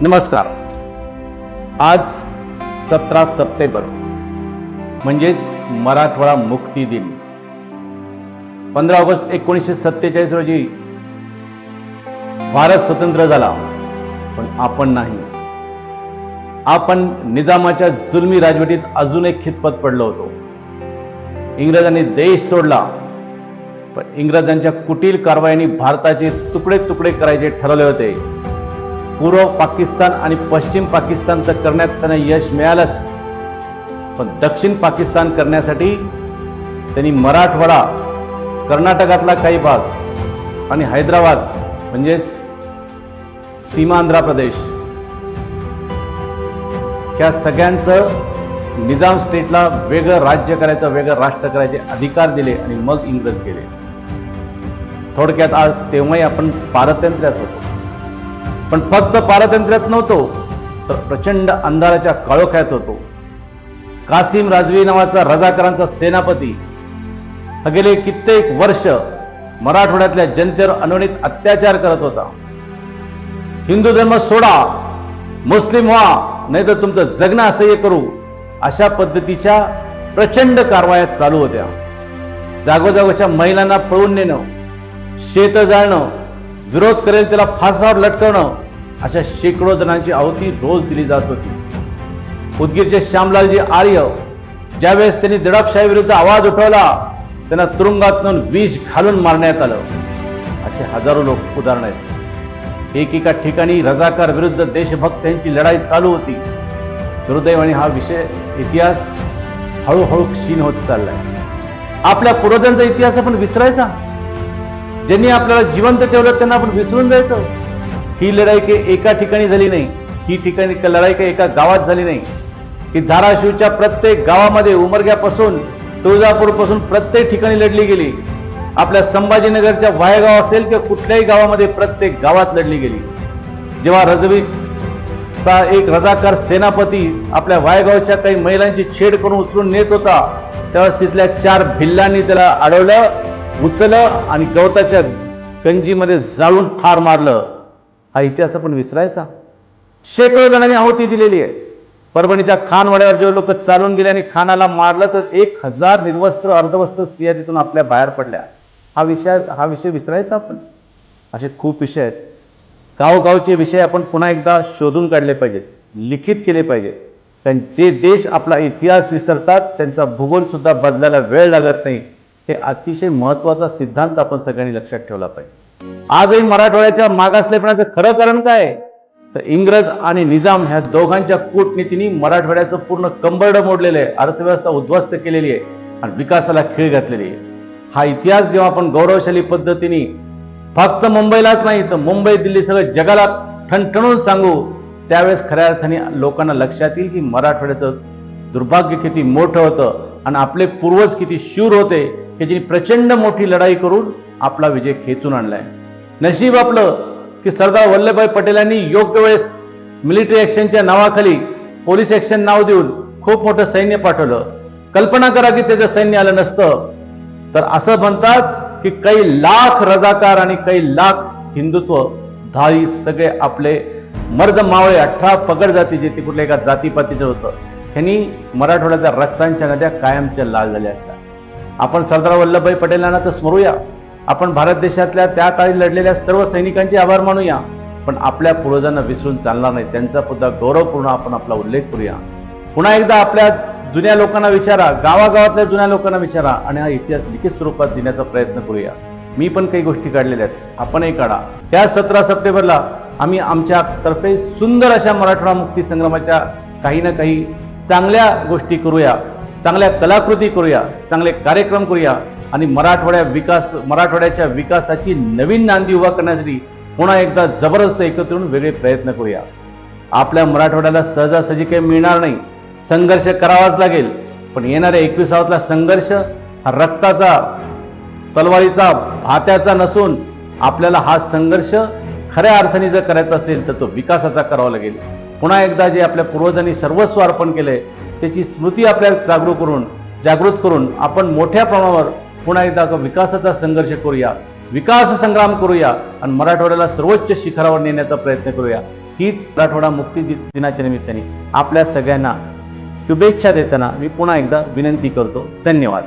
नमस्कार. आज सतरा सप्टेंबर म्हणजेच मराठवाडा मुक्ती दिन. पंधरा ऑगस्ट एकोणीसशे सत्तेचाळीस रोजी भारत स्वतंत्र झाला पण आपण नाही. आपण निजामाच्या जुलमी राजवटीत अजून एक खितपत पडलो होतो. इंग्रजांनी देश सोडला पण इंग्रजांच्या कुटील कारवायांनी भारताचे तुकडे तुकडे करायचे ठरवले होते. पूर्व पाकिस्तान आणि पश्चिम पाकिस्तान तर करण्यात त्यांना यश मिळालंच. पण दक्षिण पाकिस्तान करण्यासाठी त्यांनी मराठवाडा कर्नाटकातला काही भाग आणि हैदराबाद म्हणजेच सीमांध्र प्रदेश ह्या सगळ्यांचं निजाम स्टेटला वेगळं राज्य करायचं वेगळं राष्ट्र करायचे अधिकार दिले आणि मग इंग्रज गेले. थोडक्यात आज तेव्हाही आपण पारतंत्र्यात होतो. पण फक्त पारतंत्र्यात नव्हतो तर प्रचंड अंधाराच्या काळोख्यात होतो. कासिम राजवी नावाचा रजाकारांचा सेनापती गेले कित्येक वर्ष मराठवाड्यातल्या जनतेवर अनवणित अत्याचार करत होता. हिंदू धर्म सोडा मुस्लिम व्हा नाही तर तुमचं जगणं असह्य करू अशा पद्धतीच्या प्रचंड कारवाया चालू होत्या. जागोजागोच्या महिलांना पळून नेणं शेत जाळणं विरोध करेल त्याला फासावर लटकवणं अशा शेकडो जणांची आहुती रोज दिली जात होती. उदगीरचे श्यामलालजी आर्य ज्यावेळेस त्यांनी दडपशाही विरुद्ध आवाज उठवला त्यांना तुरुंगातून विष घालून मारण्यात आलं. असे हजारो लोक उदाहरण आहेत. एकेका ठिकाणी रजाकार विरुद्ध देशभक्तांची लढाई चालू होती. दुर्दैवाने हा विषय इतिहास हळूहळू क्षीण होत चाललाय. आपल्या पूर्वजांचा इतिहास आपण विसरायचा? ज्यांनी आपल्याला जिवंत ठेवलं त्यांना आपण विसरून जायचं. ही लढाई काही एका ठिकाणी झाली नाही. ही ठिकाणी लढाई काही एका गावात झाली नाही. की धाराशिवच्या प्रत्येक गावामध्ये उमरग्यापासून तुळजापूरपासून प्रत्येक ठिकाणी लढली गेली. आपल्या संभाजीनगरच्या वायगाव असेल किंवा कुठल्याही गावामध्ये प्रत्येक गावात लढली गेली. जेव्हा रजवीचा एक रजाकार सेनापती आपल्या वायगावच्या काही महिलांची छेड करून उचलून नेत होता तेव्हा तिथल्या चार भिल्लांनी त्याला अडवलं. उचलं आणि गवताच्या गंजीमध्ये जाळून ठार मारलं. हा इतिहास आपण विसरायचा. शेकडो जणांनी आहुती दिलेली आहे. परभणीच्या खानवाड्यावर जेव्हा लोक चालून गेले आणि खानाला मारलं तर एक हजार निर्वस्त्र अर्धवस्त्र स्त्रिया तिथून आपल्या बाहेर पडल्या. हा विषय हा विषय विसरायचा आपण. असे खूप विषय आहेत. गावगावचे विषय आपण पुन्हा एकदा शोधून काढले पाहिजेत लिखित केले पाहिजेत. कारण जे देश आपला इतिहास विसरतात त्यांचा भूगोलसुद्धा बदलायला वेळ लागत नाही. हे अतिशय महत्त्वाचा सिद्धांत आपण सगळ्यांनी लक्षात ठेवला पाहिजे. आजही मराठवाड्याच्या मागासलेपणाचं खरं कारण काय? तर इंग्रज आणि निजाम ह्या दोघांच्या कूटनीतीने मराठवाड्याचं पूर्ण कंबरडं मोडलेलं आहे. अर्थव्यवस्था उद्ध्वस्त केलेली आहे आणि विकासाला खीळ घातलेली आहे. हा इतिहास जेव्हा आपण गौरवशाली पद्धतीने फक्त मुंबईलाच नाही तर मुंबई दिल्ली सगळं जगाला ठणठणून सांगू त्यावेळेस खऱ्या अर्थाने लोकांना लक्षात येईल की मराठवाड्याचं दुर्भाग्य किती मोठं होतं आणि आपले पूर्वज किती शूर होते. की प्रचंड मोठी लढाई करून आपला विजय खेचून आणलाय. नशीब आपलं की सरदार वल्लभभाई पटेलांनी योग्य वेळेस मिलिटरी ऍक्शनच्या नावाखाली पोलीस ऍक्शन नाव देऊन खूप मोठं सैन्य पाठवलं. कल्पना करा की त्याचं सैन्य आलं नसतं. तर असं म्हणतात की काही लाख रजाकार आणि काही लाख हिंदुत्व धाई सगळे आपले मर्द मावळे अठरा पगड जातीचे ते कुठल्या एका जातीपातीचं होतं. ह्यांनी मराठवाड्याच्या रक्तांच्या नद्या कायमच्या लाल झाल्या असतात. आपण सरदार वल्लभभाई पटेलांना तर स्मरूया. आपण भारत देशातल्या त्या काळी लढलेल्या सर्व सैनिकांचे आभार मानूया. पण आपल्या पूर्वजांना विसरून चालणार नाही. त्यांचा सुद्धा गौरवपूर्ण आपण आपला उल्लेख करूया. पुन्हा एकदा आपल्या जुन्या लोकांना विचारा. गावागावातल्या जुन्या लोकांना विचारा आणि हा इतिहास लिखित स्वरूपात देण्याचा प्रयत्न करूया. मी पण काही गोष्टी काढलेल्या आहेत. आपणही काढा. त्या सतरा सप्टेंबरला आम्ही आमच्या तर्फे सुंदर अशा मराठवाडा मुक्ती संग्रामाच्या काही ना काही चांगल्या गोष्टी करूया. चांगल्या कलाकृती करूया चांगले कार्यक्रम करूया आणि मराठवाड्या विकास मराठवाड्याच्या विकासाची नवीन नांदी उभा करण्यासाठी पुन्हा एकदा जबरदस्त एकत्र येऊन वेगळे प्रयत्न करूया. आपल्या मराठवाड्याला सहजासहजी काही मिळणार नाही. संघर्ष करावाच लागेल पण येणाऱ्या एकविसावातला संघर्ष हा रक्ताचा तलवारीचा हात्याचा नसून आपल्याला हा संघर्ष खऱ्या अर्थाने जर करायचा असेल तर तो विकासाचा करावा लागेल. पुन्हा एकदा जे आपल्या पूर्वजांनी सर्वस्व अर्पण केले त्याची स्मृती आपल्याला जागरूक करून जागृत करून आपण मोठ्या प्रमाणावर पुन्हा एकदा विकासाचा संघर्ष करूया विकास संग्राम करूया आणि मराठवाड्याला सर्वोच्च शिखरावर नेण्याचा प्रयत्न करूया. हीच मराठवाडा मुक्ती दि- दिनाच्या निमित्ताने आपल्या सगळ्यांना शुभेच्छा देताना मी पुन्हा एकदा विनंती करतो. धन्यवाद.